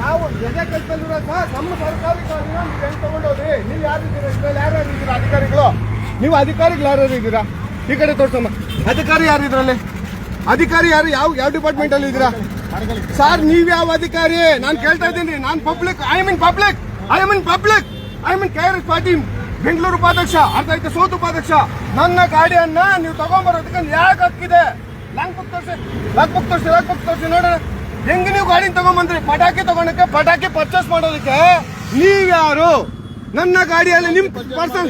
ನಾವು ಎದೆ ಕಲ್ತಲ್ಲಿರೋ ಸರ್ ನಮ್ಮ ಸರ್ಕಾರಿ ಗಾಡಿನ ನೀವು ಹೆಂಗ್ ನೀವು ಇದ್ರಲ್ಲಿ ಯಾರು ಅಧಿಕಾರಿಗಳು? ನೀವು ಅಧಿಕಾರಿಗಳು ಯಾರ್ಯಾರು ಇದ್ದೀರಾ? ಈ ಕಡೆ ತೋರ್ಸಮ್ಮ. ಅಧಿಕಾರಿ ಯಾರು ಇದ್ರಲ್ಲಿ? ಅಧಿಕಾರಿ ಯಾರು? ಯಾವ ಯಾವ ಡಿಪಾರ್ಟ್ಮೆಂಟ್ ಅಲ್ಲಿ ಇದ್ದೀರಾ? ಸರ್ ನೀವ್ ಯಾವ ಅಧಿಕಾರಿ? ನಾನು ಕೇಳ್ತಾ ಇದ್ದೀನಿ. ನಾನು public I mean public I mean public I mean K R S Patil Bengaluru ಉಪಾಧ್ಯಕ್ಷ. ಅರ್ಥ ಆಯ್ತು, ಸೋತು ಉಪಾಧ್ಯಕ್ಷ. ನನ್ನ ಗಾಡಿಯನ್ನ ನೀವು ತಗೊಂಡ್ಬರೋದಕ್ಕೆ ಯಾಕೆ ಹಕ್ಕಿದೆ. ಲಂಗ್ ಬುಕ್ ತೋರಿಸಿ. ಲಂಗ್ ಬುಕ್ ತೋರಿಸಿ ಲಂಗ್ ಬುಕ್ ತೋರಿಸಿ ನೋಡೋಣ. ಹೆಂಗ್ ನೀವು ಗಾಡಿ ತಗೊಂಬಂದ್ರಿ? ಪಟಾಕಿ ತಗೊಂಡಕ್ಕೆ ಪಟಾಕಿ ಪರ್ಚೇಸ್ ಮಾಡೋದಕ್ಕೆ? ನೀವ್ಯಾರು ನನ್ನ ಗಾಡಿಯಲ್ಲಿ ನಿಮ್ ಪರ್ಸನ್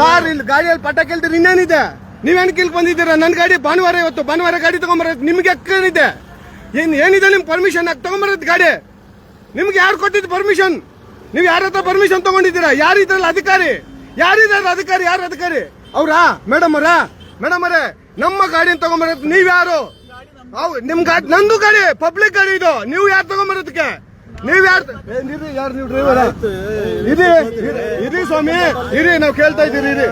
ಸರ್ ಇಲ್ಲಿ ಗಾಡಿಯಲ್ಲಿ ಪಟಾಕಿ ಹೇಳ್ತೀರಿ ಇನ್ನೇನಿದೆ? ನೀವೇನ್ ಕಿಲ್ ಬಂದಿದ್ದೀರಾ? ನನ್ನ ಗಾಡಿ ಭಾನುವಾರ ಇವತ್ತು ಭಾನುವಾರ ಗಾಡಿ ತಗೊಂಬರೋದು ನಿಮ್ಗೆ ಅಕ್ಕನಿದೆ ಏನ್ ಏನಿದೆ ನಿಮ್ ಪರ್ಮಿಷನ್ ಹಾಕಿ ತಗೊಂಬರೋದು ಗಾಡಿ? ನಿಮ್ಗೆ ಯಾರು ಕೊಟ್ಟಿದ್ದು ಪರ್ಮಿಷನ್ ನೀವು ಯಾರ ಹತ್ರ ಪರ್ಮಿಷನ್ ತಗೊಂಡಿದ್ದೀರಾ? ಯಾರು ಇದ್ರಲ್ಲ ಅಧಿಕಾರಿ? ಯಾರಿದ್ದಾರೆ ಅಧಿಕಾರಿ? ಯಾರು ಅಧಿಕಾರಿ? ಅವ್ರಾ? ಮೇಡಮ್ ಅವರಾ? ಮೇಡಮ್ ಅವರೇ ನಮ್ಮ ಗಾಡಿಯನ್ನು ತಗೊಂಬರೋದು ನೀವ್ ಯಾರು? ಅವ್ ನಿಮ್ ಗಾಡಿ ನಂದು ಗಾಡಿ ಪಬ್ಲಿಕ್ ಗಾಡಿ ಇದು ನೀವು ಯಾರು ತಗೊಂಬರೋದಕ್ಕೆ ನೀವ್ ಯಾರು ಯಾರು ನೀವು ಡ್ರೈವರ್ ಇರಿ ಇರಿ- ಇರಿ ಸ್ವಾಮಿ ಇರಿ ನಾವು ಕೇಳ್ತಾ ಇದ್ದೀರಿ ಇರಿ?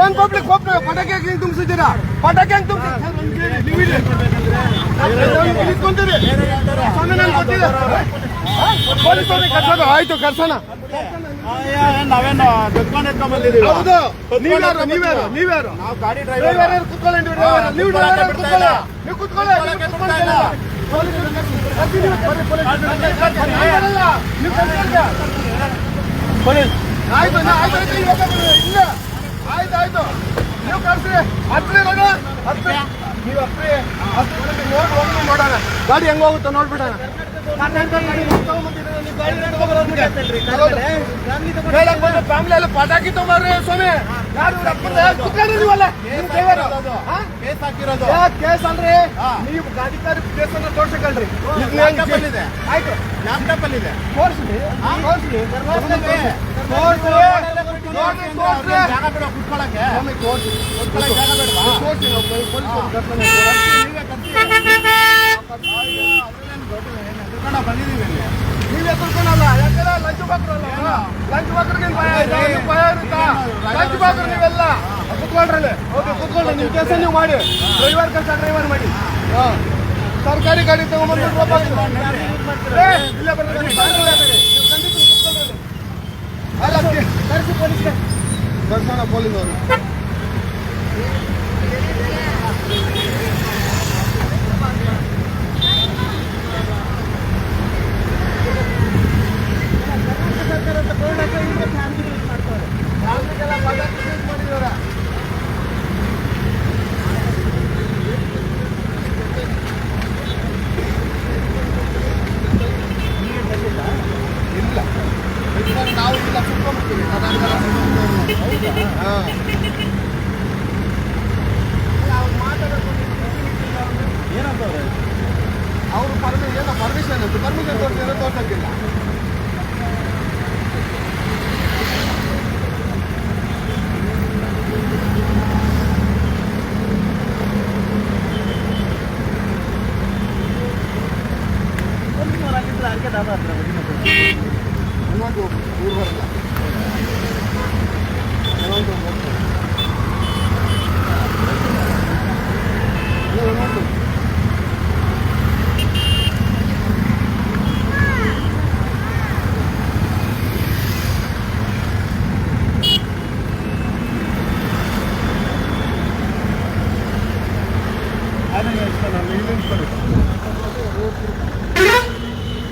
ಏನ್ ಪಬ್ಲಿಕ್ ಹೋಗ್ತಾರೆ ಪಟಾಕಿ ಹೆಂಗ್ ತುಂಬಿಸಿದ್ದೀರಾ ಪಟಾಕಿ ಹೆಂಗ್ ತುಂಬಿಸಿ ನೀವು ಸ್ವಾಮಿ ನನ್ಗೆ ಗೊತ್ತಿದೆ ಪೊಲೀಸ್ ಆಯ್ತು ಕರ್ಸೋಣ ನಾವೇನು ಎತ್ಕೊಂಡ್ ಹೌದು. ನೀವ್ಯಾರು? ನೀವ್ಯಾರು? ನೀವ್ಯಾರು? ನಾವು ಗಾಡಿ ಡ್ರೈವರ್. ಡ್ರೈವರ್ ಕುತ್ಕೊಳ್ಳಿ ನೀವು? ಡ್ರೈವರ್ ಕೂತ್ಕೊಳ್ಳಿ? ಕೂತ್ಕೊಳ್ಳಿ. ಪೊಲೀಸ್. ಆಯ್ತು ನಾ- ಆಯ್ತು ಇಲ್ಲ. ಆಯ್ತು ಆಯ್ತು. ನೀವು ಕರ್ಸಿ ಹತ್ರಿ ನೋಡ ಹತ್ರಿ. ನೀವು ಹತ್ರಿ. ಹತ್ರಿ. ನೋಡಿ ಹೋಗಿ ನೋಡೋಣ. ಗಾಡಿ ಹೆಂಗ್ ಹೋಗುತ್ತೆ ನೋಡ್ಬಿಡೋಣ. ಫ್ಯಾಮಿಲಿ ಎಲ್ಲ ಪಟಾಕಿ ತಗೊಂಡ್ರಿ ಸ್ವಾಮಿ ಯಾರು ಡ್ರೈವರ್ ಕೇಸ್ ಹಾಕಿರೋದು ಕೇಸ್ ಅಂದ್ರೆ ಹಾ. ನೀವು ಗಾಡಿಕಾರಿ ಕೇಸ್ ಅನ್ನ ತೋರ್ಸಕಲ್ರಿ ಇದೆ ಆಯ್ತು ಲ್ಯಾಪ್ಟಾಪ್ ಅಲ್ಲಿ ಇದೆ ತೋರ್ಸ್ರಿ ತೋರ್ಸ್ರಿ ಜಾಗ ಕುತ್ಕೊಳಕ್ಕೆ ತೋರಿಸಿ ತೋರ್ಸಿ ಕತ್ತಿ ಕರ್ಕೊಂಡು ಬಂದಿದ್ದೀವಿ ಇಲ್ಲಿ. ನೀವೇ ಕರ್ಕೊಂಡಲ್ಲ? ಯಾಕಂದ್ರೆ ಲಂಚ್ ಬಾಕ್ರಲ್ಲ ಲಂಚ್ ಬಾಕ್ರಿಗೆ ಭಯ ಭಯ ಇರುತ್ತಾ? ಲಂಚ್ ಬಾಕ್ರು ನೀವೆಲ್ಲ. ಓಕೆ ಕುತ್ಕೊಳ್ಳಿ. ನಿಮ್ಮ ಕೆಲಸ ನೀವು ಮಾಡಿ. ಡ್ರೈವರ್ ಕೆಲಸ ಡ್ರೈವರ್ ಮಾಡಿ. ಹಾಂ. ಸರ್ಕಾರಿ ಗಾಡಿ ತಗೊಂಡ್ಬಂದು ಇಲ್ಲ ಬರ್ರಿ. ಅಲ್ಲ ಕರೆಸಿ ಪೊಲೀಸ್ಗೆ. ಕರ್ಸೋಣ ಪೊಲೀಸ್ ಅವರು ಫ್ಯಾಮಿಲಿಗೆಲ್ಲ ಪಟಾಕಿ ಯೂಸ್ ಮಾಡಿದ್ದಾರೆ ಇಲ್ಲ ಬೇಕಾದ್ರೆ ನಾವು ಇಲ್ಲ ಕುತ್ಕೊಂಡ್ಬಿಡ್ತೀವಿ ಹಾ ಏನಂತ ಅವರು ಪರ್ಮಿ ಏನೋ ಪರ್ಮಿಷನ್ ಅಂತ ಪರ್ಮಿಷನ್ ತೋರಿಸಿದ್ರೆ ತೋರ್ಸಕ್ಕಿಲ್ಲ ಹನುಮಂತು ಊರು ಬರಲ್ಲ ಹನುಮಂತು ಹೋಗ್ತಾರೆ. ಇಲ್ಲ, ಹನುಮಂತು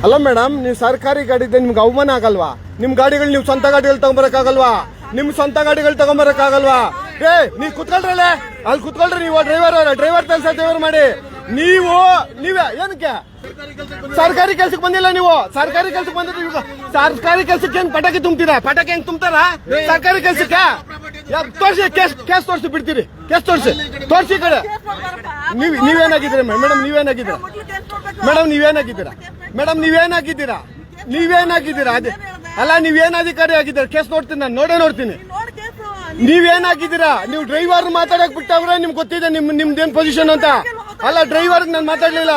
ಅಲ್ಲ ಮೇಡಮ್, ನೀವು ಸರ್ಕಾರಿ ಗಾಡಿ ಇದೆ ನಿಮ್ಗೆ ಅವಮಾನ ಆಗಲ್ವಾ? ನಿಮ್ ಗಾಡಿಗಳು ನೀವು ಸ್ವಂತ ಗಾಡಿಗಳು ತಗೊಂಬರಕ್ಕಾಗಲ್ವಾ? ನಿಮ್ ಸ್ವಂತ ಗಾಡಿಗಳು ತಗೊಂಬರಕ್ಕಾಗಲ್ವಾ? ಏ, ನೀವು ಕುತ್ಕೊಳ್ರಲ್ಲ ಅಲ್ಲಿ ಕುತ್ಕೊಳ್ರಿ ನೀವು ಡ್ರೈವರ್ ಡ್ರೈವರ್ ಕೆಲಸ ಡ್ರೈವರ್ ಮಾಡಿ. ನೀವು, ನೀವೇ, ಏನಕ್ಕೆ? ಸರ್ಕಾರಿ ಕೆಲ್ಸಕ್ಕೆ ಬಂದಿಲ್ಲ ನೀವು? ಸರ್ಕಾರಿ ಕೆಲ್ಸಕ್ಕೆ ಬಂದಿದ್ರೆ ಸರ್ಕಾರಿ ಕೆಲ್ಸಕ್ಕೆ ಹೆಂಗ್ ಪಟಾಕಿ ತುಂಬ್ತೀರಾ? ಪಟಾಕಿ ಹೆಂಗ್ ತುಂಬ್ತಾರ? ಸರ್ಕಾರಿ ಕೆಲ್ಸಕ್ಕೆ? ತೋರ್ಸಿ, ಕೇಸ್ ಕೇಸ್ ತೋರಿಸಿ ಬಿಡ್ತೀರಿ. ಕೇಸ್ ತೋರಿಸಿ. ತೋರಿಸಿ ಕಡೆ. ನೀವ್, ನೀವೇನಾಗಿದ್ದೀರಾ ಮೇಡಮ್? ನೀವೇನಾಗಿದ್ದೀರಾ? ಮೇಡಮ್ ನೀವೇನಾಗಿದ್ದೀರಾ? ಮೇಡಮ್, ನೀವೇನಾಗಿದ್ದೀರಾ? ನೀವೇನಾಗಿದ್ದೀರ? ಅದೇ. ಅಲ್ಲ ನೀವೇನ್ ಅಧಿಕಾರಿ ಆಗಿದ್ದೀರಾ? ಕೇಸ್ ನೋಡ್ತೀನಿ ನಾನು. ನೋಡೇ ನೋಡ್ತೀನಿ. ನೀವೇನಾಗಿದ್ದೀರ? ನೀವು ಡ್ರೈವರ್ ಮಾತಾಡಕ್ ಬಿಟ್ಟವ್ರೆ ನಿಮ್ಗೆ ಗೊತ್ತಿದೆ ನಿಮ್, ನಿಮ್ದೇನ್ ಪೊಸಿಷನ್ ಅಂತ. ಅಲ್ಲ ಡ್ರೈವರ್ಗೆ ನಾನು ಮಾತಾಡ್ಲಿಲ್ಲ.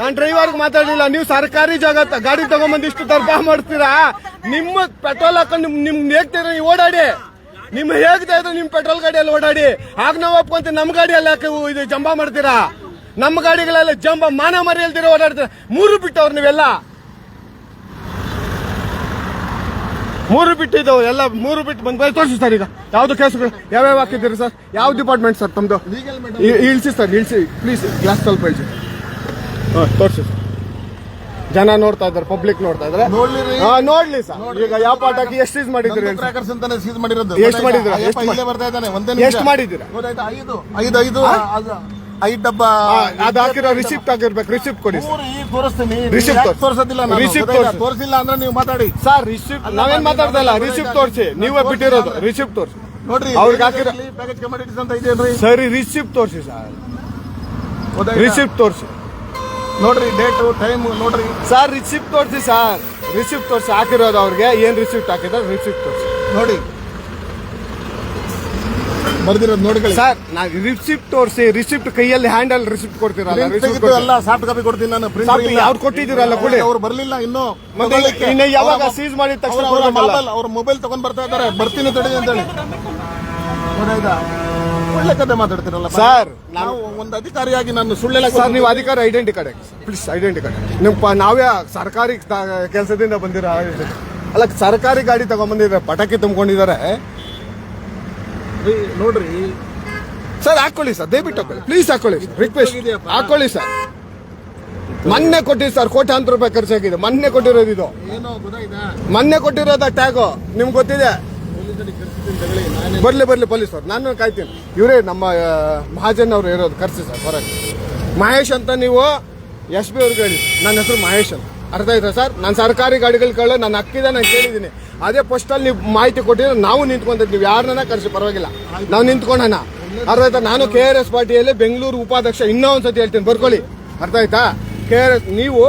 ನಾನು ಡ್ರೈವರ್ಗೆ ಮಾತಾಡ್ಲಿಲ್ಲ. ನೀವು ಸರ್ಕಾರಿ ಜಾಗ ಗಾಡಿ ತಗೊಂಬಂದು ಇಷ್ಟು ದರ್ಬ ಮಾಡ್ತೀರಾ? ನಿಮ್ಮ ಪೆಟ್ರೋಲ್ ಹಾಕೊಂಡು ನಿಮ್ ನೀವು ಓಡಾಡಿ. ನಿಮ್ ಹೇಗ್ತಾ ನಿಮ್ಮ ನಿಮ್ ಪೆಟ್ರೋಲ್ ಗಾಡಿಯಲ್ಲಿ ಓಡಾಡಿ? ಆಗ ನಾವು ಒಪ್ಕೊಂತ ನಮ್ ಗಾಡಿಯಲ್ಲಿ ಯಾಕೆ ಇದು ಜಂಬ ಮಾಡ್ತೀರಾ? ನಮ್ಮ ಗಾಡಿಗಳೆಲ್ಲ ಜಂಬ ಮಾನ ಮರಿ ಇಲ್ದಿರ ಓಡಾಡ್ತೀರಾ? ಮೂರು ಬಿಟ್ಟವ್ರು ನೀವೆಲ್ಲ. ಮೂರು ಬಿಟ್ಟಿದ್ದವು ಎಲ್ಲ ಮೂರು ಬಿಟ್ಟು ಬಂದ್ ತೋರಿಸಿ ಸರ್ ಈಗ. ಯಾವ್ದು ಕೇಸುಗಳು? ಯಾವ್ಯಾವ ಹಾಕಿದ್ದೀರಿ ಸರ್? ಯಾವ ಡಿಪಾರ್ಟ್ಮೆಂಟ್ ಸರ್ ಇ- ಇಳಿಸಿ ಸರ್ ಇಳಿಸಿ. ಪ್ಲೀಸ್ ಗ್ಲಾಸ್ ಸ್ವಲ್ಪ ಇಳಿಸಿ. ಹಾಂ ತೋರಿಸಿ ಸರ್. ಜನ ನೋಡ್ತಾ ಇದ್ದಾರೆ ಪಬ್ಲಿಕ್ ನೋಡ್ತಾ ಇದ್ದಾರೆ. ನೋಡ್ಲಿ ಸರ್. ಈಗ ಯಾವ ಪಾಠಕ್ಕೆ ಎಷ್ಟು ಸರ್? ಟ್ರ್ಯಾಕರ್ಸ್ ಅಂತಾನೆ ಸೀಸ್ ಮಾಡಿರೋದು. ಎಷ್ಟು ಮಾಡಿದ್ರು ಇಲ್ಲೇ ಬರ್ತಾ ಇದ್ದಾನೆ ಒಂದೇ ಎಷ್ಟ್ ಮಾಡಿದ್ದೀರಾ? ಐದು ಐದು ಐದು ಐದು ಡಬ್ಬ. ಅದು ಹಾಕಿರೋ ರಿಸಿಪ್ಟ್ ಆಗಿರ್ಬೇಕು ರಿಸಿಪ್ಟ್ ಕೊಡಿ ತೋರಿಸ್ತೀನಿ. ತೋರ್ಸಿ. ತೋರ್ಸೋದಿಲ್ಲ? Receipt ಗೊತ್ತಾಯ್ತಾ? ಅಂದ್ರೆ ನೀವು ಮಾತಾಡಿ. ಸರ್ ರಿಸಿಪ್ಟ್ ನಾವೇನ್ ಮಾತಾಡ್ತಾ ಇಲ್ಲ. ರಿಸಿಪ್ಟ್ ತೋರಿಸಿ. ನೀವೇ ಬಿಟ್ಟಿರೋದು. ರಿಸಿಪ್ಟ್ ತೋರಿಸಿ. ನೋಡ್ರಿ ಅವ್ರಿಗೆ ಹಾಕಿರೋ- ಪ್ಯಾಕೇಜ್ ಕಮಾಡಿಟೀಸ್ ಅಂತ ಇದೆಯಲ್ರಿ? ಸರಿ ರಿಸಿಪ್ಟ್ ತೋರಿಸಿ ಸರ್. ರಿಸಿಪ್ಟ್ ತೋರಿಸಿ. ನೋಡ್ರಿ ಡೇಟು ಟೈಮ್ ನೋಡ್ರಿ. ಸರ್ ರಿಸಿಪ್ಟ್ ತೋರಿಸಿ ಸರ್ ರಿಸಿಪ್ಟ್ ತೋರಿಸಿ ಹಾಕಿರೋದು ಅವ್ರಿಗೆ. ಏನ್ ರಿಸಿಪ್ಟ್ ಹಾಕಿದ್ರೆ ರಿಸಿಪ್ಟ್ ತೋರಿಸಿ. ನೋಡಿ. ಬರ್ದಿರೋದು ನೋಡ್ಕೊಳ್ಳಿ. ಸರ್ ನಾ ರಿಸಿಪ್ಟ್ ತೋರಿಸಿ ರಿಸಿಪ್ಟ್ ಕೈಯಲ್ಲಿ ಹ್ಯಾಂಡಲ್ ರಿಸಿಪ್ಟ್ ಕೊಡ್ತೀರಲ್ಲ ರಿಸಿಪ್ಟ್ ಎಲ್ಲ ಸಾಫ್ಟ್ ಕಾಪಿ ಕೊಡ್ತೀನಿ ನಾನು. ಪ್ರಿಂಟ್ ಅವ್ರು ಕೊಟ್ಟಿದ್ದೀರಲ್ಲ ಕೊಡಿ. ಅವ್ರು ಬರಲಿಲ್ಲ ಇನ್ನು. ಇನ್ನೇ ಯಾವಾಗ ಸೀಜ್ ಸೀಸ್ ಮಾಡಿದ ತಕ್ಷಣ ಅವ್ರ- ಅವ್ರ ಮೊಬೈಲ್ ಅವ್ರ ಮೊಬೈಲ್ ತಗೊಂಡ್ ಬರ್ತಾ ಇದ್ದಾರೆ. ಬರ್ತೀನಿ ತಡಿ ಅಂತ ಹೇಳಿ ಗೊತ್ತಾಯ್ತಾ? ಒಳ್ಳೆ ಕತೆ ಮಾತಾಡ್ತೀರಲ್ಲ ಸರ್, ನಾವು ಒಂದು ಅಧಿಕಾರಿಯಾಗಿ ನಾನು ಸುಳ್ಳೆಲ್ಲ ಸರ್ ನೀವು ಅಧಿಕಾರ identity card please identity card ನಿಮ್ಮ ನಾವೇ ಸರ್ಕಾರಿ ಕೆಲಸದಿಂದ ಬಂದಿರೋ ಅಲ್ಲ ಸರ್ಕಾರಿ ಗಾಡಿ ತಗೊಂಡ್ಬಂದಿದ್ದಾರೆ ಪಟಾಕಿ ತುಂಬಿಕೊಂಡಿದ್ದಾರೆ. ನೋಡ್ರಿ. ಸರ್ ಹಾಕೊಳ್ಳಿ ಸರ್ ದಯವಿಟ್ಟು ಹಾಕೊಳ್ಳಿ. ಪ್ಲೀಸ್ ಹಾಕೊಳ್ಳಿ ರಿಕ್ವೆಸ್ಟ್ ಹಾಕೊಳ್ಳಿ ಸರ್ ಮೊನ್ನೆ ಕೊಟ್ಟಿದ್ದು ಸರ್ ಕೋಟ್ಯಾಂತರ ರೂಪಾಯಿ ಖರ್ಚಾಗಿದೆ ಮೊನ್ನೆ ಕೊಟ್ಟಿರೋದು ಇದು. ಮೊನ್ನೆ ಕೊಟ್ಟಿರೋದ ಟ್ಯಾಗು ನಿಮ್ಗೆ ಗೊತ್ತಿದೆ? ಬರಲಿ, ಬರ್ಲಿ ಪೊಲೀಸ್ ಅವ್ರು. ನಾನು ಕಾಯ್ತೀನಿ. ಇವರೇ ನಮ್ಮ ಮಹಾಜನ್ ಅವ್ರು ಇರೋದು ಕರ್ಸಿ ಸರ್, ಹೊರಗೆ. ಮಹೇಶ್ ಅಂತ ನೀವು, ಎಸ್ ಬಿ ಅವ್ರಿಗೆ ಹೇಳಿ. ನನ್ನ ಹೆಸರು ಮಹೇಶ್ ಅಂತ. ಅರ್ಥ ಆಯ್ತಾ ಸರ್? ನಾನು ಸರ್ಕಾರಿ ಗಾಡಿಗಳು ಕಳ್ಳ ನಾನು ಅಕ್ಕಿದ ನಾನು ಕೇಳಿದ್ದೀನಿ. ಅದೇ ಪೋಸ್ಟಲ್ಲಿ ನೀವು ಮಾಹಿತಿ ಕೊಟ್ಟಿದ್ರೆ ನಾವು ನಿಂತ್ಕೊಂತಿದ್ವಿ ನೀವು ಯಾರನ್ನ ಕರ್ಸಿ, ಪರವಾಗಿಲ್ಲ. ನಾವು ನಿಂತ್ಕೊಂಡಣ. ಅರ್ಥ ಆಯ್ತಾ? ನಾನು ಕೆ ಆರ್ ಎಸ್ ಪಾರ್ಟಿಯಲ್ಲಿ ಬೆಂಗಳೂರು ಉಪಾಧ್ಯಕ್ಷ, ಇನ್ನೂ ಒಂದ್ಸತಿ ಹೇಳ್ತೀನಿ, ಬರ್ಕೊಳ್ಳಿ. ಅರ್ಥ ಆಯ್ತಾ? ಕೆ ಆರ್ ಎಸ್ ನೀವು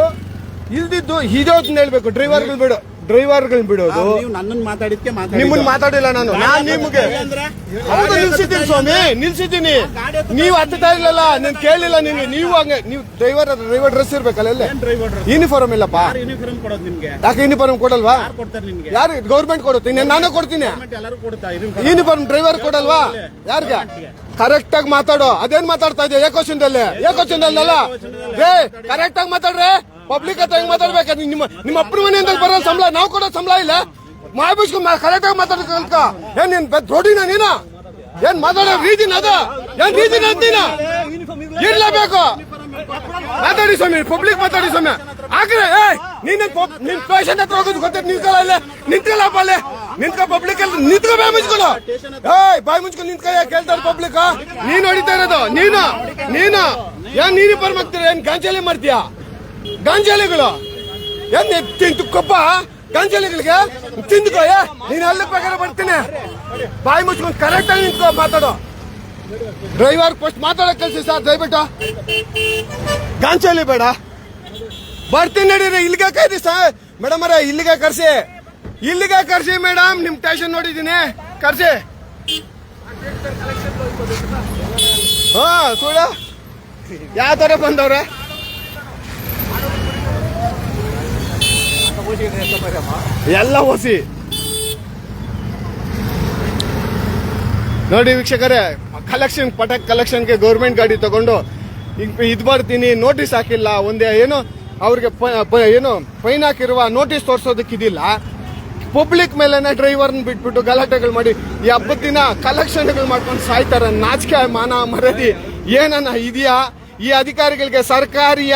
ಇಲ್ದಿದ್ದು ಹಿಜೋತ್ ಹೇಳ್ಬೇಕು ಡ್ರೈವರ್ಗಳು ಬಿಡು. ಡ್ರೈವರ್ಗಳು ಬಿಡೋದು. ನೀವು ನನ್ನನ್ನು ಮಾತಾಡಿದ್ಕೆ ನಿಮ್ಮನ್ನ ಮಾತಾಡಿಲ್ಲ ನಾನು. ನಾನ್ ನಿಮ್ಗೆ ಹೌದು ನಿಲ್ಸಿದ್ದೀನಿ ಸ್ವಾಮಿ ನಿಲ್ಸಿದ್ದೀನಿ. ನೀವು ಹತ್ತುತ್ತಾ ಇರ್ಲಿಲ್ಲ ನೀನ್ ಕೇಳಿಲ್ಲ ನಿಮ್ಗೆ. ನೀವು ಹಂಗೆ ನೀವು ಡ್ರೈವರ್ ಡ್ರೈವರ್ ಡ್ರೆಸ್ ಇರ್ಬೇಕಲ್ಲ ಡ್ರೈವರ್ ಯೂನಿಫಾರ್ಮ್ ಇಲ್ಲಪ್ಪ. ಯೂನಿಫಾರ್ಮ್ ಕೊಡೋದು ನಿಮ್ಗೆ? ಯಾಕೆ ಯೂನಿಫಾರ್ಮ್ ಕೊಡಲ್ವಾ? ಯಾರು ಗೌರ್ಮೆಂಟ್ ಕೊಡುತ್ತೆ? ನಾನು ಕೊಡ್ತೀನಿ. ಯೂನಿಫಾರ್ಮ್ ಡ್ರೈವರ್ ಕೊಡಲ್ವಾ? ಯಾರಿಗೆ? ಕರೆಕ್ಟ್ ಆಗಿ ಮಾತಾಡೋ. ಅದೇನ್ ಮಾತಾಡ್ತಾ ಇದೆಯಾ? ಏಕೋಚನದಲ್ಲಿ ಏಕೋಚನದಲ್ಲ ರೇ ಕರೆಕ್ಟ್ ಆಗಿ ಮಾತಾಡ್ರೆ? ಪಬ್ಲಿಕ್ ಹತ್ರ ಹೆಂಗ್ ಮಾತಾಡ್ಬೇಕು? ನಿಮ್ಮ ನಿಮ್ಮ ಅಪ್ಪನ ಮನೆಯಿಂದ ಬರೋ ಸಂಬಳ, ನಾವು ಕೊಡೋ ಸಂಬಳ ಇಲ್ಲ. ಮಾಬಿಸ್ಕೊಂಡ್ ಕರೆಕ್ಟ್ ಆಗಿ ಮಾತಾಡ್ಕ ಏನ್ ನೀನ್ ರೋಡಿನ ನೀನ? ಏನ್ ಮಾತಾಡೋ ರೀತಿನ ಅದ? ಏನ್ ರೀತಿನ ಅಂತೀನ ಇರ್ಲೇಬೇಕು ಮಾತಾಡಿ ಸ್ವಾಮಿ ಪಬ್ಲಿಕ್ ಮಾತಾಡಿ ಸ್ವಾಮಿ. ಆಗ್ರೆ ಏ ನೀನ್ ನಿನ್ ಪೇಷಂಟ್ ಹತ್ರ ಹೋಗೋದು ಗೊತ್ತೈತೆ ನಿಂತ್ಕೊಳ್ಳ ಅಲ್ಲೇ ನಿಂತ್ಕೊಳ್ಳಪ್ಪ ಅಲ್ಲೇ. ನಿಂತ್ಕೊ ಪಬ್ಲಿಕ್ ಅಲ್ಲಿ, ನಿಂತ್ಕೊ ಬಾಯಿ ಮುಚ್ಕೊಳ್ಳೋ ಏಯ್, ಬಾಯ್ ಮುಚ್ಕೊಂಡು ನಿಂತ್ಕೊ ಕೇಳ್ತಾರೆ ಪಬ್ಲಿಕ್ ನೀನ್ ಹೊಡಿತಾ ಇರೋದು. ನೀನು ನೀನು. ಏನ್ ನೀನು ಬರ್ಮಾಗ್ತೀರ ಏನ್ ಗಾಂಜಾಲಿ ಮಾಡ್ತೀಯಾ? ಗಾಂಜಾಲಿಗಳು. ನೀನ್ ತಿಂತು ಕೊಪ್ಪ? ಗಾಂಜಾಲಿಗಳಿಗೆ ತಿಂದ್ಕೋಯ ನೀನ್ ಅಲ್ಲಿ ಪ್ರಕಾರ ಬರ್ತೀನಿ. ಬಾಯಿ ಮುಚ್ಕೊಂಡು ಕರೆಕ್ಟ್ ಆಗಿ ನಿಂತ್ಕೋ, ಮಾತಾಡೋ. ಡ್ರೈವರ್ ಫಸ್ಟ್ ಮಾತಾಡೋ ಕಳ್ಸಿ ಸರ್, ದಯವಿಟ್ಟು. ಗಾಂಚಲಿ ಬೇಡ. ಬರ್ತೀನಿ ನಡೀರಿ ಇಲ್ಲಿಗೆ ಕೈದಿ ಸರ್ ಮೇಡಮ್ ಅರ ಇಲ್ಲಿಗೆ ಕರ್ಸಿ. ಇಲ್ಲಿಗೆ ಕರ್ಸಿ, ಮೇಡಮ್. ನಿಮ್ ಸ್ಟೇಷನ್ ನೋಡಿದೀನಿ ಕರ್ಸಿ. ಹಾ ಸುಳ್ಳ ಯಾವ ತರ ಬಂದವ್ರೆ? ಎಲ್ಲ ಓಸಿ ನೋಡಿ ವೀಕ್ಷಕರೇ ಕಲೆಕ್ಷನ್ ಪಟಾಕ್ ಕಲೆಕ್ಷನ್ಗೆ ಗೌರ್ಮೆಂಟ್ ಗಾಡಿ ತಗೊಂಡು ಇದು ಬರ್ತೀನಿ ನೋಟಿಸ್ ಹಾಕಿಲ್ಲ, ಒಂದೇ ಏನು, ಅವ್ರಿಗೆ ಏನು ಫೈನ್ ಹಾಕಿರುವ ನೋಟಿಸ್ ತೋರಿಸೋದಕ್ಕಿದಿಲ್ಲ ಪಬ್ಲಿಕ್ ಮೇಲೆನೆ ಡ್ರೈವರ್ನ ಬಿಟ್ಬಿಟ್ಟು ಗಲಾಟೆಗಳು ಮಾಡಿ, ಈ ಹಬ್ಬದ ದಿನ ಕಲೆಕ್ಷನ್ಗಳು ಮಾಡ್ಕೊಂಡು ಸಾಯ್ತಾರೆ, ನಾಚಿಕೆ, ಮಾನ ಮರದಿ ಏನನ್ನ ಇದೆಯಾ? ಈ ಅಧಿಕಾರಿಗಳಿಗೆ ಸರ್ಕಾರಿಯ?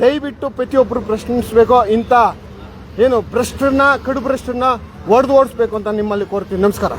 ದಯವಿಟ್ಟು ಪ್ರತಿಯೊಬ್ಬರು ಪ್ರಶ್ನಿಸಬೇಕು ಇಂಥ ಏನು ಭ್ರಷ್ಟರನ್ನ ಕಡು ಭ್ರಷ್ಟರನ್ನ ಹೊಡೆದು ಓಡಿಸ್ಬೇಕು ಅಂತ ನಿಮ್ಮಲ್ಲಿ ಕೋರ್ತೀನಿ. ನಮಸ್ಕಾರ.